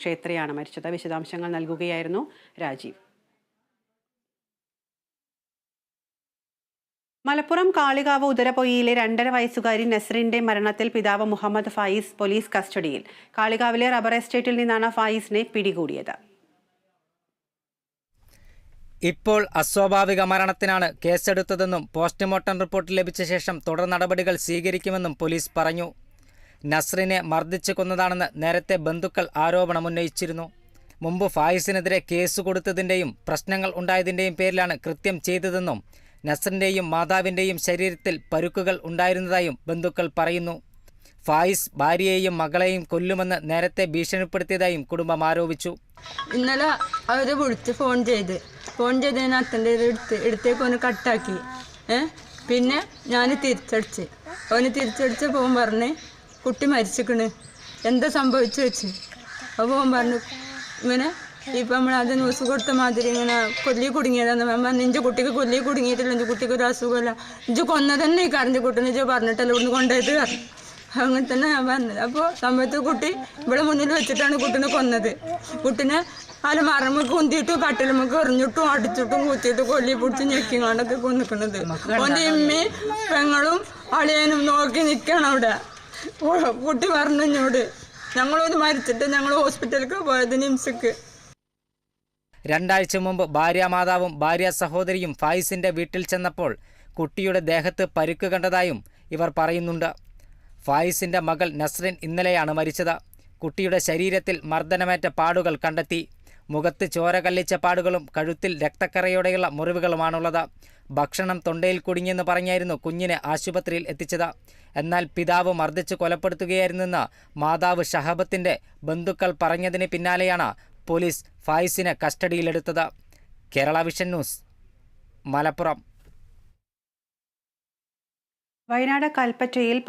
ക്ഷേത്രയാണ് മരിച്ചത്. വിശദാംശങ്ങൾ നൽകുകയായിരുന്നു രാജീവ്. മലപ്പുറം കാളികാവ് ഉദരപൊയ്യിലെ രണ്ടര വയസ്സുകാരി നസറിന്റെ മരണത്തിൽ പിതാവ് മുഹമ്മദ് ഫായിസ് പോലീസ് കസ്റ്റഡിയിൽ. കാളികാവിലെ റബ്ബർ എസ്റ്റേറ്റിൽ നിന്നാണ് ഫായിസിനെ പിടികൂടിയത്. ഇപ്പോൾ അസ്വാഭാവിക മരണത്തിനാണ് കേസെടുത്തതെന്നും പോസ്റ്റ്മോർട്ടം റിപ്പോർട്ട് ലഭിച്ച ശേഷം തുടർ നടപടികൾ സ്വീകരിക്കുമെന്നും പോലീസ് പറഞ്ഞു. നസ്രിനെ മർദ്ദിച്ചു കൊന്നതാണെന്ന് നേരത്തെ ബന്ധുക്കൾ ആരോപണമുന്നയിച്ചിരുന്നു മുമ്പ് ഫായിസിനെതിരെ കേസ് കൊടുത്തതിന്റെയും പ്രശ്നങ്ങൾ ഉണ്ടായതിന്റെയും പേരിലാണ് കൃത്യം ചെയ്തതെന്നും നസറിന്റെയും മാതാവിന്റെയും ശരീരത്തിൽ പരുക്കുകൾ ഉണ്ടായിരുന്നതായും ബന്ധുക്കൾ പറയുന്നു. ഫായിസ് ഭാര്യയെയും മകളെയും കൊല്ലുമെന്ന് നേരത്തെ ഭീഷണിപ്പെടുത്തിയതായും കുടുംബം ആരോപിച്ചു. ഇന്നലെ അവർ വിളിച്ച് ഫോൺ ചെയ്ത് ഫോൺ ചെയ്തതിന് അത്തന്റെ എടുത്ത് എടുത്തേക്ക് ഒന്ന് കട്ടാക്കി. പിന്നെ ഞാൻ തിരിച്ചടിച്ച്. അവന് തിരിച്ചടിച്ച് പോകാൻ പറഞ്ഞ് കുട്ടി മരിച്ചിക്കണ് എന്താ സംഭവിച്ചു വെച്ച്? അപ്പോൾ ഓൻ പറഞ്ഞു ഇങ്ങനെ ഇപ്പം നമ്മൾ അത് ന്യൂസ് കൊടുത്ത മാതിരി ഇങ്ങനെ കൊല്ലി കുടുങ്ങിയതാണ് മാം പറഞ്ഞു ഇഞ്ച് കുട്ടിക്ക് കൊല്ലി കുടുങ്ങിയിട്ടില്ല ഇഞ്ച് കുട്ടിക്ക് ഒരു അസുഖമില്ല. ഇഞ്ച് കൊന്ന തന്നെ ഈ കറിഞ്ഞ് കുട്ടീനെ ഇഞ്ച് പറഞ്ഞിട്ടല്ല ഇവിടുന്ന് കൊണ്ടുപോയിട്ട് അങ്ങനെ തന്നെ ഞാൻ പറഞ്ഞത്. അപ്പോൾ സമയത്ത് കുട്ടി ഇവിടെ മുന്നിൽ വെച്ചിട്ടാണ് കുട്ടിനെ കൊന്നത്. കുട്ടിനെ കുട്ടീനെ മറമ്മക്ക് കുന്തിയിട്ടും കട്ടിലമ്മക്ക് എറിഞ്ഞിട്ടും അടിച്ചിട്ടും കുത്തിയിട്ടും കൊല്ലി പിടിച്ച് ഞെക്കിങ്ങാണ്ടൊക്കെ കൊന്നിക്കണത്. ഓന്റെ ഇമ്മയും പെങ്ങളും അളിയനും നോക്കി നിൽക്കണം അവിടെ. കുട്ടി പറഞ്ഞു എന്നോട് ഞങ്ങളൊന്ന് മരിച്ചിട്ട് ഞങ്ങൾ ഹോസ്പിറ്റലിലേക്ക് പോയത് നിംസക്ക്. രണ്ടാഴ്ച മുമ്പ് ഭാര്യാമാതാവും ഭാര്യ സഹോദരിയും ഫായിസിന്റെ വീട്ടിൽ ചെന്നപ്പോൾ കുട്ടിയുടെ ദേഹത്ത് പരുക്ക് കണ്ടതായും ഇവർ പറയുന്നുണ്ട്. ഫായിസിന്റെ മകൾ നസ്രിൻ ഇന്നലെയാണ് മരിച്ചത്. കുട്ടിയുടെ ശരീരത്തിൽ മർദ്ദനമേറ്റ പാടുകൾ കണ്ടെത്തി. മുഖത്ത് ചോര കല്ലിച്ച പാടുകളും കഴുത്തിൽ രക്തക്കറയോടെയുള്ള മുറിവുകളുമാണുള്ളത്. ഭക്ഷണം തൊണ്ടയിൽ കുടുങ്ങിയെന്ന് പറഞ്ഞായിരുന്നു കുഞ്ഞിനെ ആശുപത്രിയിൽ എത്തിച്ചത്. എന്നാൽ പിതാവ് മർദ്ദിച്ച് കൊലപ്പെടുത്തുകയായിരുന്നെന്ന് മാതാവ് ഷഹബത്തിന്റെ ബന്ധുക്കൾ പറഞ്ഞതിന് പിന്നാലെയാണ് പോലീസ് ഫായിസിനെ കസ്റ്റഡിയിലെടുത്തത്. Kerala vision news Malappuram. Wayanad കൽപ്പറ്റയിൽ